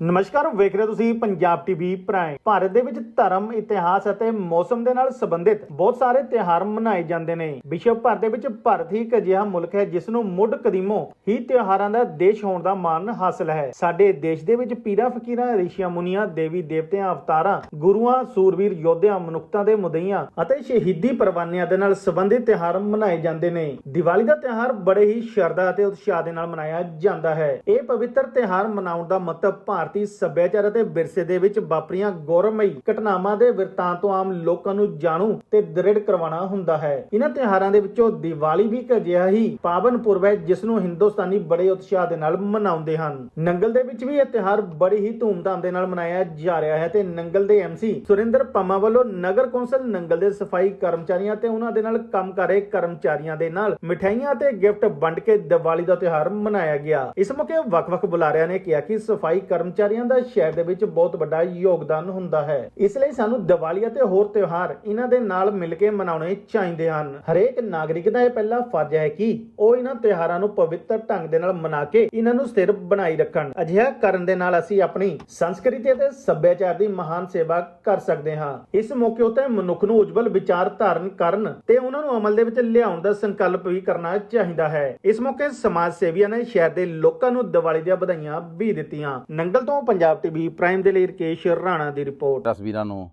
ਨਮਸਕਾਰ, ਵੇਖ ਰਹੇ ਹੋ ਤੁਸੀਂ ਪੰਜਾਬ ਟੀਵੀ ਪ੍ਰਾਈਮ ਭਾਰਤ ਦੇ ਵਿੱਚ ਧਰਮ, ਇਤਿਹਾਸ ਅਤੇ ਮੌਸਮ ਦੇ ਨਾਲ ਸੰਬੰਧਿਤ ਬਹੁਤ ਸਾਰੇ ਤਿਉਹਾਰ ਮਨਾਏ ਜਾਂਦੇ ਨੇ। ਵਿਸ਼ਵ ਭਰ ਦੇ ਵਿੱਚ ਭਾਰਤ ਹੀ ਇੱਕ ਅਜਿਹਾ ਮੁਲਕ ਹੈ ਜਿਸ ਨੂੰ ਮੁੱਢ ਕਦੀਮੋਂ ਹੀ ਤਿਉਹਾਰਾਂ ਦਾ ਦੇਸ਼ ਹੋਣ ਦਾ ਮਾਣ ਹਾਸਲ ਹੈ। ਸਾਡੇ ਦੇਸ਼ ਦੇ ਵਿੱਚ ਪੀਰਾਂ ਫਕੀਰਾਂ, ਰਿਸ਼ੀਆਂ ਮੁਨੀਆਂ, ਦੇਵੀ ਦੇਵਤਿਆਂ, ਅਵਤਾਰਾਂ, ਗੁਰੂਆਂ ਸੂਰਵੀਰ ਯੋਧਿਆਂ, ਮਨੁੱਖਤਾ ਦੇ ਮੁਦਈਆਂ ਅਤੇ ਸ਼ਹੀਦੀ ਪਰਵਾਨਿਆਂ ਦੇ ਨਾਲ ਸੰਬੰਧਿਤ ਤਿਉਹਾਰ ਮਨਾਏ ਜਾਂਦੇ ਨੇ। ਦੀਵਾਲੀ ਦਾ ਤਿਉਹਾਰ ਬੜੇ ਹੀ ਸ਼ਰਧਾ ਅਤੇ ਉਤਸ਼ਾਹ ਦੇ ਨਾਲ ਮਨਾਇਆ ਜਾਂਦਾ ਹੈ। ਇਹ ਪਵਿੱਤਰ ਤਿਉਹਾਰ ਮਨਾਉਣ ਦਾ ਮਤਲਬ ਭਾਰਤ ਭਾਰਤੀ ਸੱਭਿਆਚਾਰ ਅਤੇ ਵਿਰਸੇ ਦੇ ਵਿੱਚ ਵਾਪਰੀਆਂ ਗੌਰਵਮਈ ਘਟਨਾਵਾਂ ਦੇ ਬਿਰਤਾਂਤ ਤੋਂ ਆਮ ਲੋਕਾਂ ਨੂੰ ਜਾਣੂ ਤੇ ਦ੍ਰਿੜ ਕਰਵਾਉਣਾ ਹੁੰਦਾ ਹੈ। ਇਹਨਾਂ ਤਿਉਹਾਰਾਂ ਦੇ ਵਿੱਚੋਂ ਦੀਵਾਲੀ ਵੀ ਇੱਕ ਅਜਿਹਾ ਹੀ ਪਾਵਨ ਪੁਰਬ ਹੈ, ਜਿਸ ਨੂੰ ਹਿੰਦੁਸਤਾਨੀ ਬੜੇ ਉਤਸ਼ਾਹ ਦੇ ਨਾਲ ਮਨਾਉਂਦੇ ਹਨ। ਨੰਗਲ ਦੇ ਵਿੱਚ ਵੀ ਇਹ ਤਿਉਹਾਰ ਬੜੀ ਹੀ ਧੂਮਧਾਮ ਦੇ ਨਾਲ ਮਨਾਇਆ ਜਾ ਰਿਹਾ ਹੈ ਤੇ ਨੰਗਲ ਦੇ ਐਮਸੀ ਸੁਰਿੰਦਰ ਪੰਮਾ ਵੱਲੋਂ ਨਗਰ ਕੌਂਸਲ ਨੰਗਲ ਦੇ ਸਫ਼ਾਈ ਕਰਮਚਾਰੀਆਂ ਤੇ ਉਹਨਾਂ ਦੇ ਨਾਲ ਕੰਮ ਕਰ ਰਹੇ ਕਰਮਚਾਰੀਆਂ ਦੇ ਨਾਲ ਮਠਿਆਈਆਂ ਤੇ ਗਿਫਟ ਵੰਡ ਕੇ ਦੀਵਾਲੀ ਦਾ ਤਿਉਹਾਰ ਮਨਾਇਆ ਗਿਆ। ਇਸ ਮੌਕੇ ਵੱਖ-ਵੱਖ ਬੁਲਾਰਿਆਂ ਨੇ ਕਿਹਾ ਕਿ ਸਫ਼ਾਈ ਕਰਮ ਕਰਮਚਾਰੀਆਂ ਦਾ ਸ਼ਹਿਰ ਦੇ ਵਿੱਚ ਬਹੁਤ ਵੱਡਾ ਯੋਗਦਾਨ ਹੁੰਦਾ ਹੈ। ਇਸ ਲਈ ਸਾਨੂੰ ਦੀਵਾਲੀ ਅਤੇ ਹੋਰ ਤਿਉਹਾਰ ਇਹਨਾਂ ਦੇ ਨਾਲ ਮਿਲ ਕੇ ਮਨਾਉਣੇ ਚਾਹੀਦੇ ਹਨ। ਹਰੇਕ ਨਾਗਰਿਕ ਦਾ ਇਹ ਪਹਿਲਾ ਫਰਜ਼ ਹੈ ਕਿ ਉਹ ਇਹਨਾਂ ਤਿਉਹਾਰਾਂ ਨੂੰ ਪਵਿੱਤਰ ਢੰਗ ਦੇ ਨਾਲ ਮਨਾ ਕੇ ਇਹਨਾਂ ਨੂੰ ਸਥਿਰ ਬਣਾਈ ਰੱਖਣ। ਅਜਿਹਾ ਕਰਨ ਦੇ ਨਾਲ ਅਸੀਂ ਆਪਣੀ ਸੰਸਕ੍ਰਿਤੀ ਅਤੇ ਸੱਭਿਆਚਾਰ ਦੀ ਮਹਾਨ ਸੇਵਾ ਕਰ ਸਕਦੇ ਹਾਂ। ਇਸ ਮੌਕੇ ਉਤੇ ਮਨੁੱਖ ਨੂੰ ਉਜਵਲ ਵਿਚਾਰ ਧਾਰਨ ਕਰਨ ਤੇ ਉਹਨਾਂ ਨੂੰ ਅਮਲ ਦੇ ਵਿੱਚ ਲਿਆਉਣ ਦਾ ਸੰਕਲਪ ਵੀ ਕਰਨਾ ਚਾਹੀਦਾ ਹੈ। ਇਸ ਮੌਕੇ ਸਮਾਜ ਸੇਵੀਆਂ ਨੇ ਸ਼ਹਿਰ ਦੇ ਲੋਕਾਂ ਨੂੰ ਦੀਵਾਲੀ ਦੀਆਂ ਵਧਾਈਆਂ ਵੀ ਦਿੱਤੀਆਂ। ਨੰਗਲ ਤੋਂ ਪੰਜਾਬ ਟੀਵੀ ਪ੍ਰਾਈਮ ਦੇ ਲਈ ਰਕੇਸ਼ ਰਾਣਾ ਦੀ ਰਿਪੋਰਟ ਤਸਵੀਰਾਂ ਨੂੰ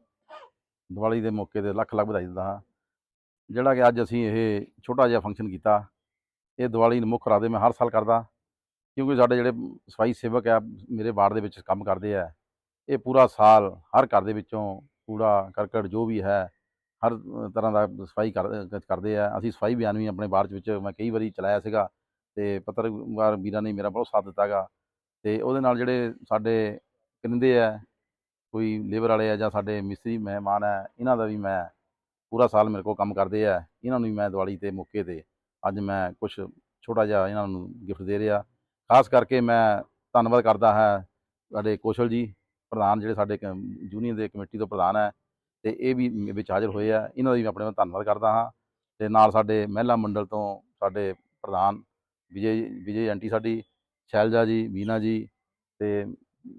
ਦੀਵਾਲੀ ਦੇ ਮੌਕੇ ਤੇ ਲੱਖ ਲੱਖ ਵਧਾਈ ਦਿੰਦਾ ਹਾਂ। ਜਿਹੜਾ ਕਿ ਅੱਜ ਅਸੀਂ ਇਹ ਛੋਟਾ ਜਿਹਾ ਫੰਕਸ਼ਨ ਕੀਤਾ, ਇਹ ਦੀਵਾਲੀ ਨੂੰ ਮੁੱਖ ਰੱਖਦੇ ਮੈਂ ਹਰ ਸਾਲ ਕਰਦਾ, ਕਿਉਂਕਿ ਸਾਡੇ ਜਿਹੜੇ ਸਫ਼ਾਈ ਸੇਵਕ ਆ, ਮੇਰੇ ਵਾਰਡ ਦੇ ਵਿੱਚ ਕੰਮ ਕਰਦੇ ਆ, ਇਹ ਪੂਰਾ ਸਾਲ ਹਰ ਘਰ ਦੇ ਵਿੱਚੋਂ ਕੂੜਾ, ਕਰਕਟ ਜੋ ਵੀ ਹੈ, ਹਰ ਤਰ੍ਹਾਂ ਦਾ ਸਫ਼ਾਈ ਕਰਦੇ ਆ। ਅਸੀਂ ਸਫ਼ਾਈ ਬਿਆਨ ਵੀ ਆਪਣੇ ਵਾਰਡ ਵਿੱਚ ਮੈਂ ਕਈ ਵਾਰੀ ਚਲਾਇਆ ਸੀਗਾ ਤੇ ਪੱਤਰਕਾਰ ਵੀਰਾਂ ਨੇ ਮੇਰਾ ਬਹੁਤ ਸਾਥ ਦਿੱਤਾਗਾ ਤੇ ਉਹਦੇ ਨਾਲ ਜਿਹੜੇ ਸਾਡੇ ਕਰਿੰਦੇ ਆ, ਕੋਈ ਲੇਬਰ ਵਾਲੇ ਆ ਜਾਂ ਸਾਡੇ ਮਿਸਤਰੀ ਮਹਿਮਾਨ ਆ, ਇਹਨਾਂ ਦਾ ਵੀ ਮੈਂ ਪੂਰਾ ਸਾਲ ਮੇਰੇ ਕੋਲ ਕੰਮ ਕਰਦੇ ਆ। ਇਹਨਾਂ ਨੂੰ ਵੀ ਮੈਂ ਦੀਵਾਲੀ ਤੇ ਮੌਕੇ ਤੇ ਅੱਜ ਮੈਂ ਕੁਝ ਛੋਟਾ ਜਿਹਾ ਇਹਨਾਂ ਨੂੰ ਗਿਫਟ ਦੇ ਰਿਹਾ। ਖਾਸ ਕਰਕੇ ਮੈਂ ਧੰਨਵਾਦ ਕਰਦਾ ਹਾਂ ਸਾਡੇ ਕੌਸ਼ਲ ਜੀ, ਪ੍ਰਧਾਨ ਜਿਹੜੇ ਸਾਡੇ ਜੂਨੀਅਰ ਦੇ ਕਮੇਟੀ ਤੋਂ ਪ੍ਰਧਾਨ ਹੈ ਤੇ ਇਹ ਵੀ ਵਿੱਚ ਹਾਜ਼ਰ ਹੋਏ ਆ। ਇਹਨਾਂ ਦਾ ਵੀ ਆਪਣੇ ਵੱਲੋਂ ਧੰਨਵਾਦ ਕਰਦਾ ਹਾਂ ਤੇ ਨਾਲ ਸਾਡੇ ਮਹਿਲਾ ਮੰਡਲ ਤੋਂ ਸਾਡੇ ਪ੍ਰਧਾਨ ਵਿਜੇ ਵਿਜੇ ਆਂਟੀ ਸਾਡੀ ਸ਼ੈਲਜਾ ਜੀ, ਮੀਨਾ ਜੀ ਤੇ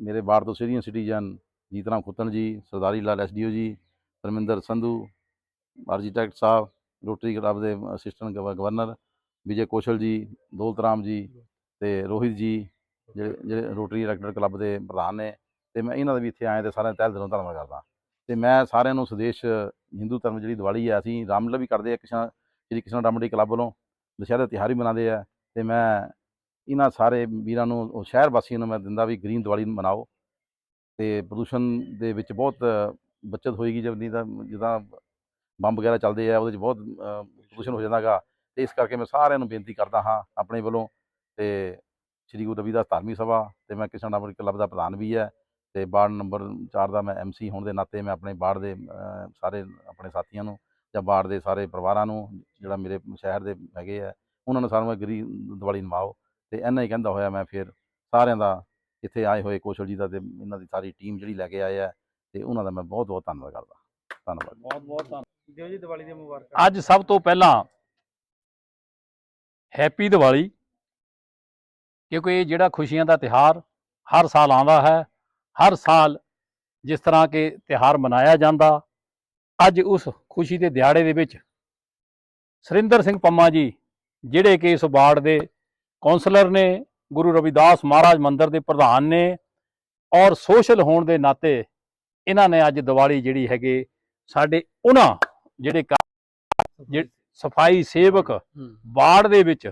ਮੇਰੇ ਵਾਰਡ ਤੋਂ ਸੀਨੀਅਰ ਸਿਟੀਜ਼ਨ ਜੀਤਰਾਮ ਖੁੱਤਣ ਜੀ, Sardari Lal SDO ji, Dharminder Sandhu architect sahib, Rotary club ਦੇ ਅਸਿਸਟੈਂਟ ਗਵਰਨਰ, ਵਿਜੇ ਕੌਸ਼ਲ ਜੀ ਦੌਲਤ ਰਾਮ ਜੀ ਤੇ ਰੋਹਿਤ ਜੀ, ਜਿਹੜੇ ਜਿਹੜੇ ਰੋਟਰੀ ਡਾਇਰੈਕਟਰ ਕਲੱਬ ਦੇ ਪ੍ਰਧਾਨ ਨੇ ਤੇ ਮੈਂ ਇਹਨਾਂ ਦਾ ਵੀ ਇੱਥੇ ਆਏ ਤੇ ਸਾਰਿਆਂ ਦਾ ਤਹਿ ਦਿਲੋਂ ਧੰਨਵਾਦ ਕਰਦਾ। ਤੇ ਮੈਂ ਸਾਰਿਆਂ ਨੂੰ ਸੁਦੇਸ਼ ਹਿੰਦੂ ਧਰਮ ਜਿਹੜੀ ਦੀਵਾਲੀ ਹੈ, ਅਸੀਂ ਰਾਮਲੀਲਾ ਵੀ ਕਰਦੇ ਆ ਕ੍ਰਿਸ਼ਨ ਸ਼੍ਰੀ ਕ੍ਰਿਸ਼ਨ ਰਾਮਡੀ ਕਲੱਬ ਵੱਲੋਂ, ਦੁਸਹਿਰਾ ਤਿਉਹਾਰ ਵੀ ਮਨਾਉਂਦੇ ਆ ਤੇ ਮੈਂ ਇਹਨਾਂ ਸਾਰੇ ਵੀਰਾਂ ਨੂੰ, ਉਹ ਸ਼ਹਿਰ ਵਾਸੀਆਂ ਨੂੰ ਮੈਂ ਦਿੰਦਾ ਵੀ ਗ੍ਰੀਨ ਦੀਵਾਲੀ ਮਨਾਓ। ਤੇ ਪ੍ਰਦੂਸ਼ਣ ਦੇ ਵਿੱਚ ਬਹੁਤ ਬਚਤ ਹੋਏਗੀ ਜਦ ਨਹੀਂ ਤਾਂ ਜਿੱਦਾਂ ਬੰਬ ਵਗੈਰਾ ਚੱਲਦੇ ਆ, ਉਹਦੇ 'ਚ ਬਹੁਤ ਪ੍ਰਦੂਸ਼ਣ ਹੋ ਜਾਂਦਾਗਾ। ਤੇ ਇਸ ਕਰਕੇ ਮੈਂ ਸਾਰਿਆਂ ਨੂੰ ਬੇਨਤੀ ਕਰਦਾ ਹਾਂ ਆਪਣੇ ਵੱਲੋਂ ਤੇ ਸ੍ਰੀ ਗੁਰੂ ਰਵਿਦਾਸ ਧਾਰਮਿਕ ਸਭਾ ਤੇ ਮੈਂ ਕਿਸਾਨ ਰਾਮੜੀ ਕਲੱਬ ਦਾ ਪ੍ਰਧਾਨ ਵੀ ਹੈ ਤੇ ਵਾਰਡ ਨੰਬਰ 4 ਦਾ ਮੈਂ ਐਮਸੀ ਹੋਣ ਦੇ ਨਾਤੇ ਮੈਂ ਆਪਣੇ ਵਾਰਡ ਦੇ ਸਾਰੇ ਆਪਣੇ ਸਾਥੀਆਂ ਨੂੰ ਜਾਂ ਵਾਰਡ ਦੇ ਸਾਰੇ ਪਰਿਵਾਰਾਂ ਨੂੰ ਜਿਹੜਾ ਮੇਰੇ ਸ਼ਹਿਰ ਦੇ ਹੈਗੇ ਆ, ਉਹਨਾਂ ਨੂੰ ਸਾਰਿਆਂ ਨੂੰ ਗਰੀ ਦੀਵਾਲੀ ਮਨਾਓ। ਤੇ ਇੰਨਾ ਹੀ ਕਹਿੰਦਾ ਹੋਇਆ ਮੈਂ ਫਿਰ ਸਾਰਿਆਂ ਦਾ ਇੱਥੇ ਆਏ ਹੋਏ ਕੌਸ਼ਲ ਜੀ ਦਾ ਤੇ ਇਹਨਾਂ ਦੀ ਸਾਰੀ ਟੀਮ ਜਿਹੜੀ ਲੈ ਕੇ ਆਏ ਆ ਤੇ ਉਹਨਾਂ ਦਾ ਮੈਂ ਬਹੁਤ ਬਹੁਤ ਧੰਨਵਾਦ ਕਰਦਾ ਧੰਨਵਾਦ। ਬਹੁਤ ਬਹੁਤ ਧੰਨਵਾਦ ਦਿਓ ਜੀ ਦੀਵਾਲੀ ਦੀਆਂ ਮੁਬਾਰਕਾਂ। ਅੱਜ ਸਭ ਤੋਂ ਪਹਿਲਾਂ ਹੈਪੀ ਦੀਵਾਲੀ ਕਿਉਂਕਿ ਇਹ ਜਿਹੜਾ ਖੁਸ਼ੀਆਂ ਦਾ ਤਿਹਾਰ ਹਰ ਸਾਲ ਆਉਂਦਾ ਹੈ ਹਰ ਸਾਲ ਜਿਸ ਤਰ੍ਹਾਂ ਕਿ ਤਿਹਾਰ ਮਨਾਇਆ ਜਾਂਦਾ ਅੱਜ ਉਸ ਖੁਸ਼ੀ ਦੇ ਦਿਹਾੜੇ ਦੇ ਵਿੱਚ ਸੁਰਿੰਦਰ ਸਿੰਘ ਪੰਮਾ ਜੀ ਜਿਹੜੇ ਕਿ ਇਸ ਵਾਰਡ ਦੇ ਕਾਉਂਸਲਰ ਨੇ ਗੁਰੂ ਰਵਿਦਾਸ ਮਹਾਰਾਜ ਮੰਦਿਰ ਦੇ ਪ੍ਰਧਾਨ ਨੇ ਔਰ ਸੋਸ਼ਲ ਹੋਣ ਦੇ ਨਾਤੇ ਇਹਨਾਂ ਨੇ ਅੱਜ ਦੀਵਾਲੀ ਜਿਹੜੀ ਹੈਗੇ ਸਾਡੇ ਉਹਨਾਂ ਜਿਹੜੇ ਜਿਹੜੇ ਸਫ਼ਾਈ ਸੇਵਕ ਵਾਰਡ ਦੇ ਵਿੱਚ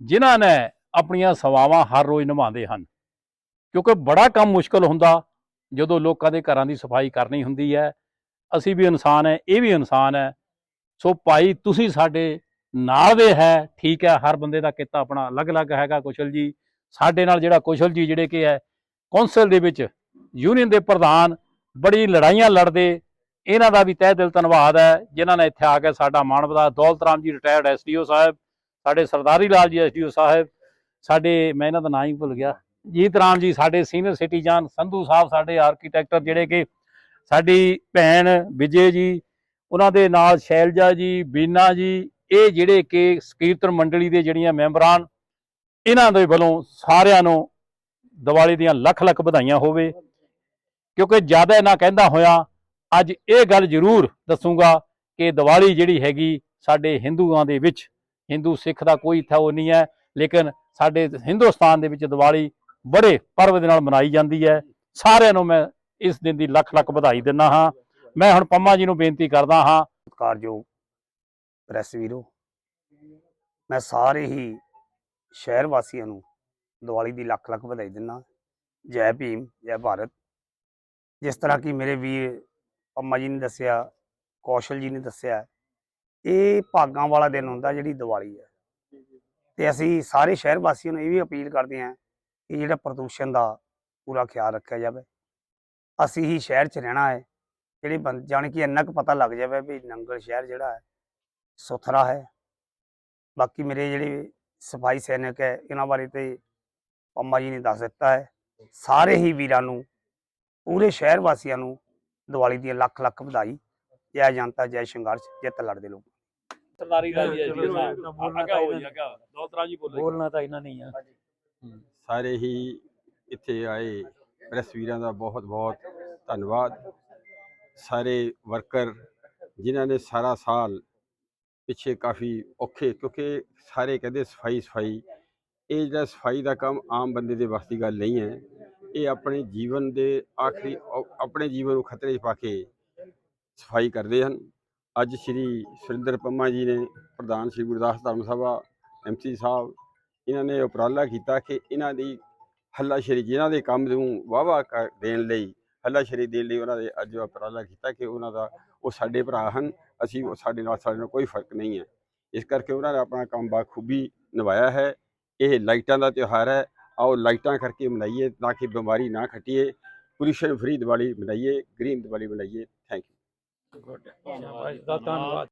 ਜਿਨ੍ਹਾਂ ਨੇ ਆਪਣੀਆਂ ਸੇਵਾਵਾਂ ਹਰ ਰੋਜ਼ ਨਿਭਾਉਂਦੇ ਹਨ। ਕਿਉਂਕਿ ਬੜਾ ਕੰਮ ਮੁਸ਼ਕਲ ਹੁੰਦਾ ਜਦੋਂ ਲੋਕਾਂ ਦੇ ਘਰਾਂ ਦੀ ਸਫ਼ਾਈ ਕਰਨੀ ਹੁੰਦੀ ਹੈ। ਅਸੀਂ ਵੀ ਇਨਸਾਨ ਹੈ ਇਹ ਵੀ ਇਨਸਾਨ ਹੈ। ਸੋ ਭਾਈ ਤੁਸੀਂ ਸਾਡੇ ਨਾਲ ਦੇ ਹੈ, ਠੀਕ ਹੈ, ਹਰ ਬੰਦੇ ਦਾ ਕਿੱਤਾ ਆਪਣਾ ਅਲੱਗ-ਅਲੱਗ ਹੈਗਾ ਕੁਸ਼ਲ ਜੀ। ਸਾਡੇ ਨਾਲ ਜਿਹੜਾ ਕੁਸ਼ਲ ਜੀ ਜਿਹੜੇ ਕਿ ਹੈ, ਕੌਂਸਲ ਦੇ ਵਿੱਚ ਯੂਨੀਅਨ ਦੇ ਪ੍ਰਧਾਨ, ਬੜੀ ਲੜਾਈਆਂ ਲੜਦੇ, ਇਹਨਾਂ ਦਾ ਵੀ ਤਹਿ ਦਿਲ ਧੰਨਵਾਦ ਹੈ, ਜਿਨ੍ਹਾਂ ਨੇ ਇੱਥੇ ਆ ਕੇ ਸਾਡਾ ਮਾਣ ਵਧਾਇਆ ਦੌਲਤ ਰਾਮ ਜੀ ਰਿਟਾਇਰਡ ਐਸਡੀਓ ਸਾਹਿਬ, ਸਾਡੇ ਸਰਦਾਰੀ ਲਾਲ ਜੀ ਐਸਡੀਓ ਸਾਹਿਬ, ਸਾਡੇ, ਮੈਂ ਇਹਨਾਂ ਦਾ ਨਾਂ ਹੀ ਭੁੱਲ ਗਿਆ। ਜੀਤ ਰਾਮ ਜੀ, ਸਾਡੇ ਸੀਨੀਅਰ ਸਿਟੀਜ਼ਨ ਸੰਧੂ ਸਾਹਿਬ, ਸਾਡੇ ਆਰਕੀਟੈਕਟਰ ਜਿਹੜੇ ਕਿ ਸਾਡੀ ਭੈਣ ਵਿਜੇ ਜੀ, ਉਹਨਾਂ ਦੇ ਨਾਲ ਸ਼ੈਲਜਾ ਜੀ, ਬੀਨਾ ਜੀ ਇਹ ਜਿਹੜੇ ਕਿ ਸਕੀਰਤਨ ਮੰਡਲੀ ਦੇ ਜਿਹੜੀਆਂ ਮੈਂਬਰਾਂ ਇਹਨਾਂ ਦੇ ਵੱਲੋਂ ਸਾਰਿਆਂ ਨੂੰ ਦੀਵਾਲੀ ਦੀਆਂ ਲੱਖ ਲੱਖ ਵਧਾਈਆਂ ਹੋਵੇ। ਕਿਉਂਕਿ ਜ਼ਿਆਦਾ ਇਹਨਾਂ ਕਹਿੰਦਾ ਹੋਇਆ, ਅੱਜ ਇਹ ਗੱਲ ਜ਼ਰੂਰ ਦੱਸੂਗਾ ਕਿ ਦੀਵਾਲੀ ਜਿਹੜੀ ਹੈਗੀ ਸਾਡੇ ਹਿੰਦੂਆਂ ਦੇ ਵਿੱਚ, ਹਿੰਦੂ ਸਿੱਖ ਦਾ ਕੋਈ ਇੱਥਾ ਉਹ ਨਹੀਂ ਹੈ, ਲੇਕਿਨ ਸਾਡੇ ਹਿੰਦੁਸਤਾਨ ਦੇ ਵਿੱਚ ਦੀਵਾਲੀ ਬੜੇ ਪਰਵ ਦੇ ਨਾਲ ਮਨਾਈ ਜਾਂਦੀ ਹੈ। ਸਾਰਿਆਂ ਨੂੰ ਮੈਂ ਇਸ ਦਿਨ ਦੀ ਲੱਖ ਲੱਖ ਵਧਾਈ ਦਿੰਦਾ ਹਾਂ। ਮੈਂ ਹੁਣ ਪੰਮਾ ਜੀ ਨੂੰ ਬੇਨਤੀ ਕਰਦਾ ਹਾਂ। ਸਤਿਕਾਰਯੋਗ ਪ੍ਰੈਸ ਵੀਰੋ, ਮੈਂ ਸਾਰੇ ਹੀ ਸ਼ਹਿਰ ਵਾਸੀਆਂ ਨੂੰ ਦੀਵਾਲੀ ਦੀ ਲੱਖ ਲੱਖ ਵਧਾਈ ਦਿੰਦਾ ਜੈ ਭੀਮ, ਜੈ ਭਾਰਤ। ਜਿਸ ਤਰ੍ਹਾਂ ਕਿ ਮੇਰੇ ਵੀਰ ਪੰਮਾ ਜੀ ਨੇ ਦੱਸਿਆ, ਕੌਸ਼ਲ ਜੀ ਨੇ ਦੱਸਿਆ, ਇਹ ਭਾਗਾਂ ਵਾਲਾ ਦਿਨ ਹੁੰਦਾ ਜਿਹੜੀ ਦੀਵਾਲੀ ਹੈ। ਤੇ ਅਸੀਂ ਸਾਰੇ ਸ਼ਹਿਰ ਵਾਸੀਆਂ ਨੂੰ ਇਹ ਵੀ ਅਪੀਲ ਕਰਦੇ ਹਾਂ ਕਿ ਜਿਹੜਾ ਪ੍ਰਦੂਸ਼ਣ ਦਾ ਪੂਰਾ ਖਿਆਲ ਰੱਖਿਆ ਜਾਵੇ। ਅਸੀਂ ਹੀ ਸ਼ਹਿਰ 'ਚ ਰਹਿਣਾ ਹੈ, ਜਿਹੜੇ ਬੰ ਜਾਣੀ ਕਿ ਇੰਨਾ ਕੁ ਪਤਾ ਲੱਗ ਜਾਵੇ ਵੀ ਨੰਗਲ ਸ਼ਹਿਰ ਜਿਹੜਾ ਹੈ ਸੁਥਰਾ ਹੈ। ਬਾਕੀ ਮੇਰੇ ਜਿਹੜੇ ਸਫ਼ਾਈ ਸੈਨਿਕ ਹੈ ਇਹਨਾਂ ਬਾਰੇ ਤੇ ਪੰਮਾ ਜੀ ਨੇ ਦੱਸ ਦਿੱਤਾ ਹੈ। ਸਾਰੇ ਹੀ ਵੀਰਾਂ ਨੂੰ ਪੂਰੇ ਸ਼ਹਿਰ ਵਾਸੀਆਂ ਨੂੰ ਦੀਵਾਲੀ ਦੀਆਂ ਲੱਖ ਲੱਖ ਵਧਾਈ। ਜੈ ਜਨਤਾ ਜੈ ਸੰਘਰਸ਼ ਜਿੱਤ ਲੜਦੇ ਲੋਕ। ਸਰਦਾਰੀ ਦਾ ਜੀ ਜੀ ਸਾਹਿਬ। ਅੱਗਾ ਹੋ ਜੀ, ਅੱਗਾ ਜੀ ਬੋਲੇ। ਬੋਲਣਾ ਤਾਂ ਇਹਨਾਂ ਨਹੀਂ ਆ। ਸਾਰੇ ਹੀ ਇੱਥੇ ਆਏ ਪ੍ਰੈਸ ਵੀਰਾਂ ਦਾ ਬਹੁਤ ਬਹੁਤ ਧੰਨਵਾਦ। ਸਾਰੇ ਵਰਕਰ ਜਿਨ੍ਹਾਂ ਨੇ ਸਾਰਾ ਸਾਲ ਪਿੱਛੇ ਕਾਫੀ ਔਖੇ, ਕਿਉਂਕਿ ਸਾਰੇ ਕਹਿੰਦੇ ਸਫ਼ਾਈ ਸਫ਼ਾਈ। ਇਹ ਜਿਹੜਾ ਸਫ਼ਾਈ ਦਾ ਕੰਮ ਆਮ ਬੰਦੇ ਦੇ ਵੱਸ ਦੀ ਗੱਲ ਨਹੀਂ ਹੈ। ਇਹ ਆਪਣੇ ਜੀਵਨ ਦੇ ਆਖਰੀ ਆਪਣੇ ਜੀਵਨ ਨੂੰ ਖਤਰੇ 'ਚ ਪਾ ਕੇ ਸਫ਼ਾਈ ਕਰਦੇ ਹਨ। ਅੱਜ ਸ਼੍ਰੀ ਸੁਰਿੰਦਰ ਪੰਮਾ ਜੀ ਨੇ ਪ੍ਰਧਾਨ ਸ਼੍ਰੀ ਗੁਰਦਾਸ ਧਰਮ ਸਭਾ ਐਮਸੀ ਸਾਹਿਬ, ਇਹਨਾਂ ਨੇ ਉਪਰਾਲਾ ਕੀਤਾ ਕਿ ਇਹਨਾਂ ਦੀ ਹੱਲਾਸ਼ੇਰੀ, ਜਿਨ੍ਹਾਂ ਦੇ ਕੰਮ ਨੂੰ ਵਾਵਾ ਦੇਣ ਲਈ, ਹੱਲਾਸ਼ੇਰੀ ਦੇਣ ਲਈ ਉਹਨਾਂ ਦੇ ਅੱਜ ਉਪਰਾਲਾ ਕੀਤਾ ਕਿ ਉਹਨਾਂ ਦਾ, ਉਹ ਸਾਡੇ ਭਰਾ ਹਨ। ਅਸੀਂ ਉਹ ਸਾਡੇ ਨਾਲ ਸਾਡੇ ਨਾਲ ਕੋਈ ਫ਼ਰਕ ਨਹੀਂ ਹੈ ਇਸ ਕਰਕੇ ਉਹਨਾਂ ਨੇ ਆਪਣਾ ਕੰਮ ਬਾਖੂਬੀ ਨਿਭਾਇਆ ਹੈ ਇਹ ਲਾਈਟਾਂ ਦਾ ਤਿਉਹਾਰ ਹੈ ਆਓ ਲਾਈਟਾਂ ਕਰਕੇ ਮਨਾਈਏ ਤਾਂ ਕਿ ਬਿਮਾਰੀ ਨਾ ਖੱਟੀਏ ਪੋਲਿਊਸ਼ਨ ਫ੍ਰੀ ਦੀਵਾਲੀ ਮਨਾਈਏ ਗ੍ਰੀਨ ਦੀਵਾਲੀ ਮਨਾਈਏ ਥੈਂਕ ਯੂ ਧੰਨਵਾਦ